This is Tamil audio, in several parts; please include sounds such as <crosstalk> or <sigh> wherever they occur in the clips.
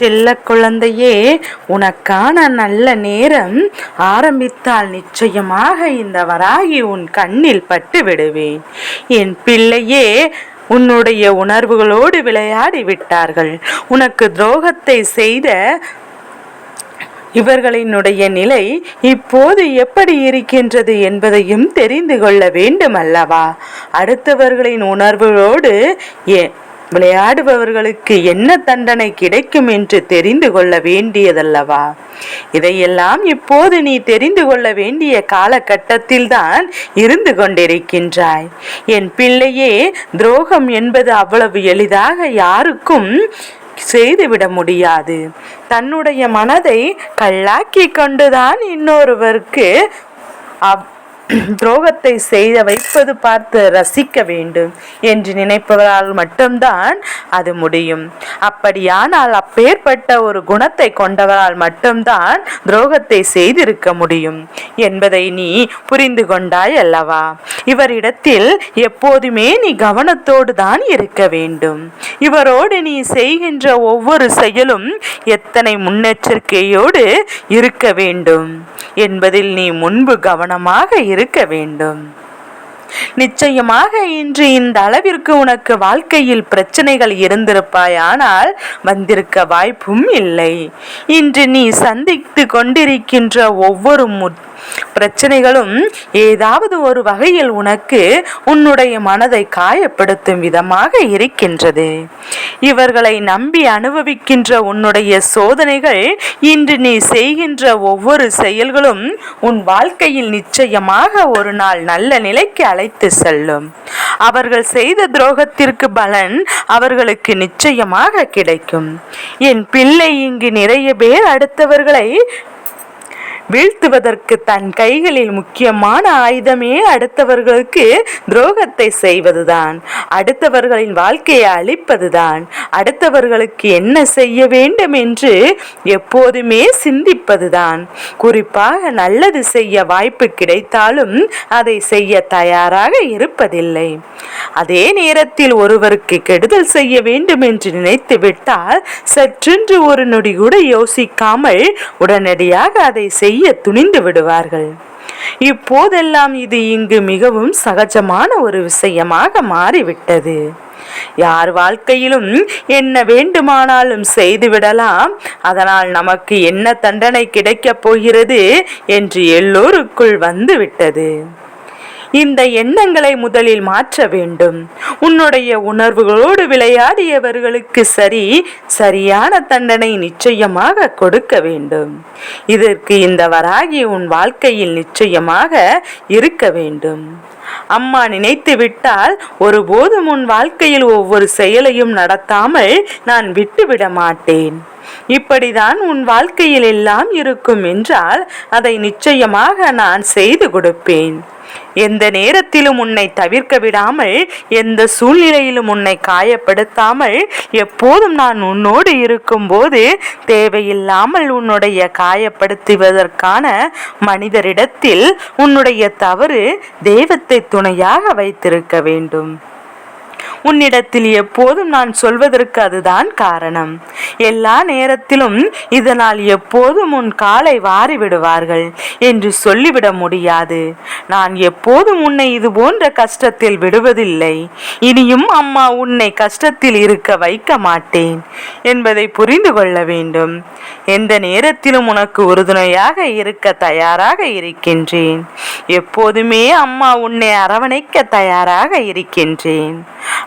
செல்ல குழந்தையே உனக்கான நல்ல நேரம் ஆரம்பித்தால் நிச்சயமாக இந்த வராகி உன் கண்ணில் பட்டு விடுவேன் என் பிள்ளையே உன்னுடைய உணர்வுகளோடு விளையாடி விட்டார்கள். உனக்கு துரோகத்தை செய்த இவர்களினுடைய நிலை இப்போது எப்படி இருக்கின்றது என்பதையும் தெரிந்து கொள்ள வேண்டும் அல்லவா அடுத்தவர்களின் உணர்வுகளோடு ஏ விளையாடுபவர்களுக்கு என்ன தண்டனை கிடைக்கும் என்று தெரிந்து கொள்ள வேண்டியதல்லவா? இதையெல்லாம் இப்போது நீ தெரிந்து கொள்ள வேண்டிய காலகட்டத்தில் தான் இருந்து கொண்டிருக்கின்றாய். என் பிள்ளையே துரோகம் என்பது அவ்வளவு எளிதாக யாருக்கும் செய்துவிட முடியாது. தன்னுடைய மனதை கல்லாக்கி கொண்டுதான் இன்னொருவருக்கு அவ் <clears throat> துரோகத்தை செய்த வைப்பது பார்த்து ரசிக்க வேண்டும் என்று நினைப்பவரால் மட்டும்தான் அது முடியும். அப்படியானால் அப்பேற்பட்ட ஒரு குணத்தை கொண்டவரால் மட்டும்தான் துரோகத்தை செய்திருக்க முடியும் என்பதை நீ புரிந்து கொண்டாய் அல்லவா? இவரிடத்தில் எப்போதுமே நீ கவனத்தோடு தான் இருக்க வேண்டும். இவரோடு நீ செய்கின்ற ஒவ்வொரு செயலும் எத்தனை முன்னெச்சரிக்கையோடு இருக்க வேண்டும் என்பதில் நீ முன்பு கவனமாக இரு இருக்க வேண்டும். நிச்சயமாக இன்று இந்த அளவிற்கு உனக்கு வாழ்க்கையில் பிரச்சனைகள் இருந்திருப்பாயானால் வந்திருக்க வாய்ப்பும் இல்லை. இன்று நீ சந்தித்து கொண்டிருக்கின்ற ஒவ்வொரு பிரச்சனைகளும் ஏதாவது ஒரு வகையில் உனக்கு உன்னுடைய மனதை காயப்படுத்தும் விதமாக இருக்கின்றது. இவர்களை நம்பி அனுபவிக்கின்ற உன்னுடைய சோதனைகள் இன்று நீ செய்கின்ற ஒவ்வொரு செயல்களும் உன் வாழ்க்கையில் நிச்சயமாக ஒரு நாள் நல்ல நிலைக்கு அழைத்து செல்லும். அவர்கள் செய்த துரோகத்திற்கு பலன் அவர்களுக்கு நிச்சயமாக கிடைக்கும். என் பிள்ளை இங்கு நிறைய பேர் அடுத்தவர்களை வீழ்த்துவதற்கு தன் கைகளில் முக்கியமான ஆயுதமே அடுத்தவர்களுக்கு துரோகத்தை செய்வதுதான். அடுத்தவர்களின் வாழ்க்கையை அழிப்பதுதான். அடுத்தவர்களுக்கு என்ன செய்ய வேண்டும் என்று எப்போதுமே சிந்திப்பதுதான். குறிப்பாக நல்லது செய்ய வாய்ப்பு கிடைத்தாலும் அதை செய்ய தயாராக இருப்பதில்லை. அதே நேரத்தில் ஒருவருக்கு கெடுதல் செய்ய வேண்டும் என்று நினைத்து விட்டால் சற்றென்று ஒரு நொடி கூட யோசிக்காமல் உடனடியாக அதை செய்ய செய்ய துணிந்து விடுவார்கள். இப்போதெல்லாம் இது இங்கு மிகவும் சகஜமான ஒரு விஷயமாக மாறிவிட்டது. யார் வாழ்க்கையிலும் என்ன வேண்டுமானாலும் செய்துவிடலாம் அதனால் நமக்கு என்ன தண்டனை கிடைக்கப் போகிறது என்று எல்லோருக்குள் வந்து விட்டது இந்த எண்ணங்களை முதலில் மாற்ற வேண்டும். உன்னுடைய உணர்வுகளோடு விளையாடியவர்களுக்கு சரி சரியான தண்டனை நிச்சயமாக கொடுக்க வேண்டும். இதற்கு இந்த வராகி உன் வாழ்க்கையில் நிச்சயமாக இருக்க வேண்டும். அம்மா நினைத்து விட்டால் ஒருபோதும் உன் வாழ்க்கையில் ஒவ்வொரு செயலையும் நடத்தாமல் நான் விட்டுவிட மாட்டேன். இப்படிதான் உன் வாழ்க்கையில் எல்லாம் இருக்கும் என்றால் அதை நிச்சயமாக நான் செய்து கொடுப்பேன். எந்த நேரத்திலும் உன்னை தவிர்க்க விடாமல் எந்த சூழ்நிலையிலும் உன்னை காயப்படுத்தாமல் எப்போதும் நான் உன்னோடு இருக்கும்போது தேவையில்லாமல் உன்னுடைய காயப்படுத்துவதற்கான மனிதரிடத்தில் உன்னுடைய தவறு தெய்வத்தை துணையாக வைத்திருக்க வேண்டும். உன்னிடத்தில் எப்போதும் நான் சொல்வதற்கு அதுதான் காரணம். எல்லா நேரத்திலும் இதனால் எப்போதும் உன் காலை வாரி விடுவார்கள் என்று சொல்லிவிட முடியாது. நான் எப்போதும் உன்னை இது போன்ற கஷ்டத்தில் விடுவதில்லை. இனியும் அம்மா உன்னை கஷ்டத்தில் இருக்க வைக்க மாட்டேன் என்பதை புரிந்து கொள்ள வேண்டும். எந்த நேரத்திலும் உனக்கு உறுதுணையாக இருக்க தயாராக இருக்கின்றேன். எப்போதுமே அம்மா உன்னை அரவணைக்க தயாராக இருக்கின்றேன்.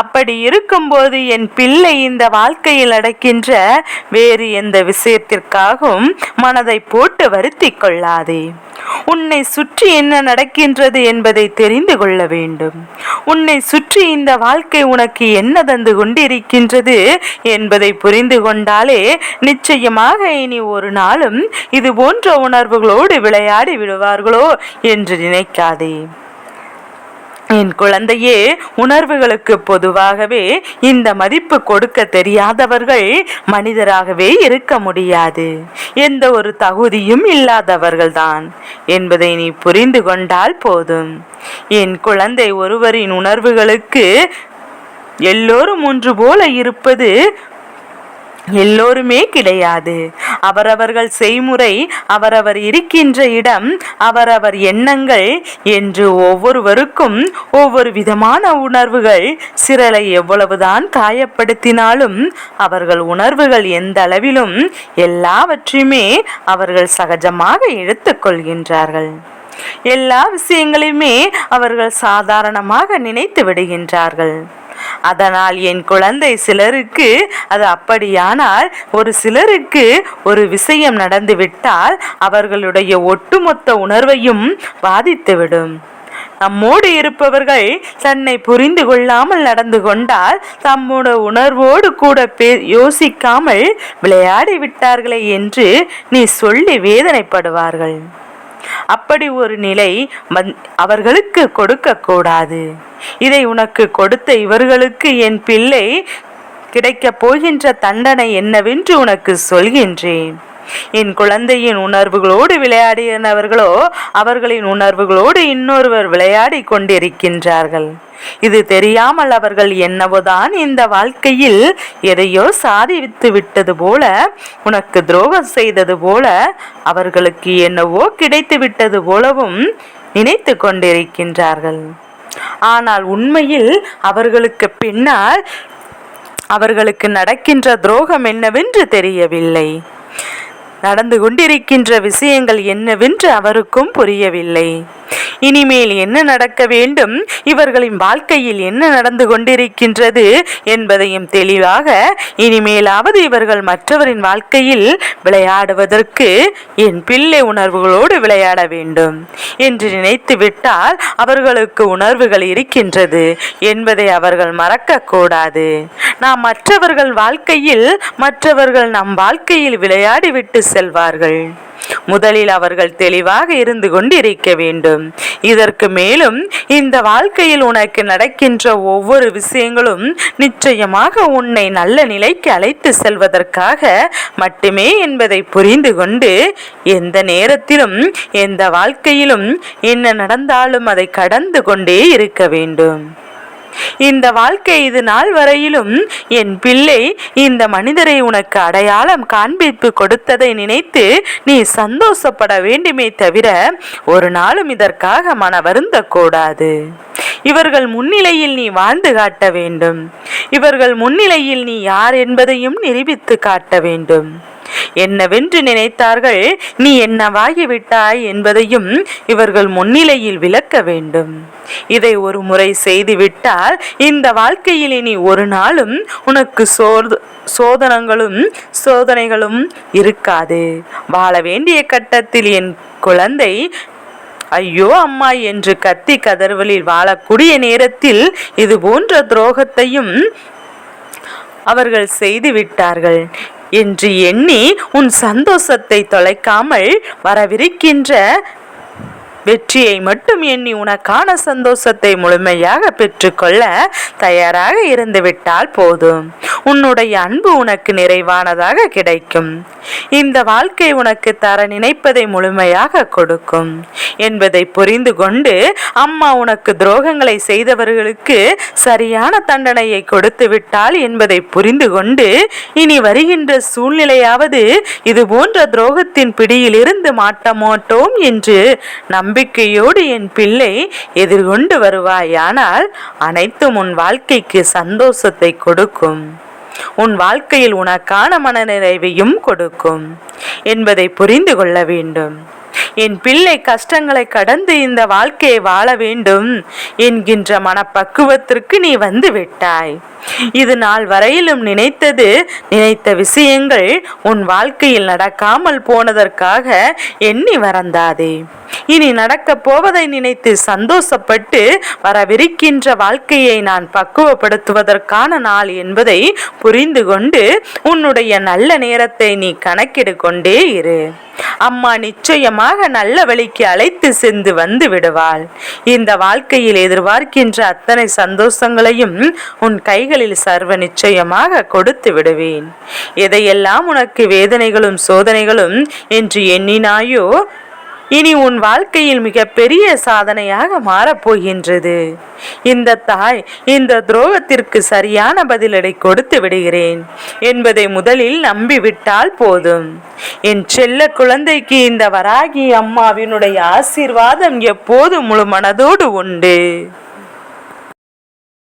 அப்படி இருக்கும்போது என் பிள்ளை இந்த வாழ்க்கையில் அடக்கின்ற வேறு எந்த விஷயத்திற்காகவும் மனதை போட்டு வருத்தி கொள்ளாதே. உன்னை சுற்றி என்ன நடக்கின்றது என்பதை தெரிந்து கொள்ள வேண்டும். உன்னை சுற்றி இந்த வாழ்க்கை உனக்கு என்ன தந்து கொண்டிருக்கின்றது என்பதை புரிந்து கொண்டாலே நிச்சயமாக இனி ஒரு நாளும் இது போன்ற உணர்வுகளோடு விளையாடி விடுவார்களோ என்று நினைக்காதே. என் குழந்தையே உணர்வுகளுக்கு பொதுவாகவே இந்த மதிப்பு கொடுக்க தெரியாதவர்கள் மனிதராகவே இருக்க முடியாது. எந்த ஒரு தகுதியும் இல்லாதவர்கள்தான் என்பதை நீ புரிந்து கொண்டால் போதும். என் குழந்தை ஒருவரின் உணர்வுகளுக்கு எல்லோரும் ஒன்று போல இருப்பது எல்லோருமே கிடையாது. அவரவர்கள் செய்முறை அவரவர் இருக்கின்ற இடம் அவரவர் எண்ணங்கள் என்று ஒவ்வொருவருக்கும் ஒவ்வொரு விதமான உணர்வுகள். சிறலை எவ்வளவுதான் காயப்படுத்தினாலும் அவர்கள் உணர்வுகள் எந்த அளவிலும் எல்லாவற்றையுமே அவர்கள் சகஜமாக எடுத்துக்கொள்கின்றார்கள் எல்லா விஷயங்களையுமே அவர்கள் சாதாரணமாக நினைத்து விடுகின்றார்கள். அதனால் என் குழந்தை சிலருக்கு அது அப்படியானால் ஒரு சிலருக்கு ஒரு விஷயம் நடந்துவிட்டால் அவர்களுடைய ஒட்டுமொத்த உணர்வையும் பாதித்துவிடும். நம்மோடு இருப்பவர்கள் தன்னை புரிந்து கொள்ளாமல் நடந்து கொண்டால் தம்மோட உணர்வோடு கூட பே யோசிக்காமல் விளையாடி விட்டார்களே என்று நீ சொல்லி வேதனைப்படுவார்கள். அப்படி ஒரு நிலை அவர்களுக்கு கொடுக்க கூடாது இதை உனக்கு கொடுத்த இவர்களுக்கு என் பிள்ளை கிடைக்கப் போகின்ற தண்டனை என்னவென்று உனக்கு சொல்கின்றேன். என் குழந்தையின் உணர்வுகளோடு விளையாடினவர்களோ அவர்களின் உணர்வுகளோடு இன்னொருவர் விளையாடி கொண்டிருக்கின்றார்கள். இது தெரியாமல் அவர்கள் என்னவோதான் இந்த வாழ்க்கையில் எதையோ சாதித்து விட்டது போல உனக்கு துரோகம் செய்தது போல அவர்களுக்கு என்னவோ கிடைத்து விட்டது போலவும் நினைத்து கொண்டிருக்கின்றார்கள். ஆனால் உண்மையில் அவர்களுக்கு பின்னால் அவர்களுக்கு நடக்கின்ற துரோகம் என்னவென்று தெரியவில்லை. நடந்து கொண்டிருக்கின்ற விஷயங்கள் என்னவென்று அவருக்கும் புரியவில்லை. இனிமேல் என்ன நடக்க வேண்டும்? இவர்களின் வாழ்க்கையில் என்ன நடந்து கொண்டிருக்கின்றது என்பதையும் தெளிவாக இனிமேலாவது இவர்கள் மற்றவரின் வாழ்க்கையில் விளையாடுவதற்கு என் பிள்ளை உணர்வுகளோடு விளையாட வேண்டும் என்று நினைத்து விட்டால் அவர்களுக்கு உணர்வுகள் இருக்கின்றது என்பதை அவர்கள் மறக்கக்கூடாது நாம் மற்றவர்கள் வாழ்க்கையில் மற்றவர்கள் நம் வாழ்க்கையில் விளையாடிவிட்டு செல்வார்கள். முதலில் அவர்கள் தெளிவாக இருந்து கொண்டிருக்க வேண்டும். இதற்கு மேலும் இந்த வாழ்க்கையில் உனக்கு நடக்கின்ற ஒவ்வொரு விஷயங்களும் நிச்சயமாக உன்னை நல்ல நிலைக்கு அழைத்து செல்வதற்காக மட்டுமே என்பதை புரிந்து கொண்டு எந்த நேரத்திலும் எந்த வாழ்க்கையிலும் என்ன நடந்தாலும் அதை கடந்து கொண்டே இருக்க வேண்டும். இந்த வாழ்க்கை இது நாள் வரையிலும் என் பிள்ளை இந்த மனிதரை உனக்கு அடையாளம் காண்பிப்பு கொடுத்ததை நினைத்து நீ சந்தோஷப்பட வேண்டுமே தவிர ஒரு நாளும் இதற்காக மன வருந்த கூடாது. இவர்கள் முன்னிலையில் நீ வாழ்ந்து காட்ட வேண்டும். இவர்கள் முன்னிலையில் நீ யார் என்பதையும் நிரூபித்து காட்ட வேண்டும். என்னவென்று நினைத்தார்கள்? நீ என்னவாகிவிட்டாய் என்பதையும் இவர்கள் முன்னிலையில் விளக்க வேண்டும். இதை ஒரு முறை செய்துவிட்டால் இந்த வாழ்க்கையில் இனி ஒரு நாளும் உனக்கு சோர்ந்து சோதனங்களும் சோதனைகளும் இருக்காது. வாழ வேண்டிய கட்டத்தில் என் குழந்தை ஐயோ அம்மா என்று கத்தி கதறுவலில் வாழக்கூடிய நேரத்தில் இது போன்ற துரோகத்தையும் அவர்கள் செய்து விட்டார்கள். என்று எண்ணி உன் சந்தோஷத்தை தொலைக்காமல் வரவிருக்கின்ற வெற்றியை மட்டும் எண்ணி உனக்கான சந்தோஷத்தை முழுமையாக பெற்றுக்கொள்ள தயாராக இருந்துவிட்டால் போதும். உன்னுடைய அன்பு உனக்கு நிறைவானதாக கிடைக்கும். இந்த வாழ்க்கை உனக்கு தர நினைப்பதை முழுமையாக கொடுக்கும். என்பதை புரிந்து கொண்டு அம்மா உனக்கு துரோகங்களை செய்தவர்களுக்கு சரியான தண்டனையை கொடுத்து விட்டால் என்பதை புரிந்து கொண்டு இனி வருகின்ற சூழ்நிலையாவது இது போன்ற துரோகத்தின் பிடியில் இருந்து மாட்ட மாட்டோம் என்று நம்பிக்கையோடு என் பிள்ளை எதிர்கொண்டு வருவாயானால் அனைத்தும் உன் வாழ்க்கைக்கு சந்தோஷத்தை கொடுக்கும். உன் வாழ்க்கையில் உனக்கான மனநிறைவையும் கொடுக்கும். என்பதை புரிந்து கொள்ள வேண்டும். என் பிள்ளை கஷ்டங்களை கடந்து இந்த வாழ்க்கையை வாழ வேண்டும் என்கின்ற மனப்பக்குவத்திற்கு நீ வந்து விட்டாய். இது நாள் வரையிலும் நினைத்தது நினைத்த விஷயங்கள் உன் வாழ்க்கையில் நடக்காமல் போனதற்காக எண்ணி வரந்தாதே. இனி நடக்கப் போவதை நினைத்து சந்தோஷப்பட்டு வரவிருக்கின்ற வாழ்க்கையை நான் பக்குவப்படுத்துவதற்கான நாள் என்பதை புரிந்து கொண்டு உன்னுடைய நல்ல நேரத்தை நீ கணக்கிடு கொண்டே இரு. அம்மா நிச்சயமாக நல்ல வழிக்கு அழைத்து சென்று வந்து விடுவாள். இந்த வாழ்க்கையில் எதிர்பார்க்கின்ற அத்தனை சந்தோஷங்களையும் உன் கைகளில் சர்வ நிச்சயமாக கொடுத்து விடுவேன். எதையெல்லாம் உனக்கு வேதனைகளும் சோதனைகளும் என்று எண்ணினாயோ இனி உன் வாழ்க்கையில் மிகப்பெரிய சாதனையாக மாறப்போகின்றது இந்த தாய் இந்த துரோகத்திற்கு சரியான பதிலடை கொடுத்து விடுகிறேன். என்பதை முதலில் நம்பிவிட்டால் போதும். என் செல்ல குழந்தைக்கு இந்த வராகி அம்மாவினுடைய ஆசீர்வாதம் எப்போதும் முழு மனதோடு உண்டு.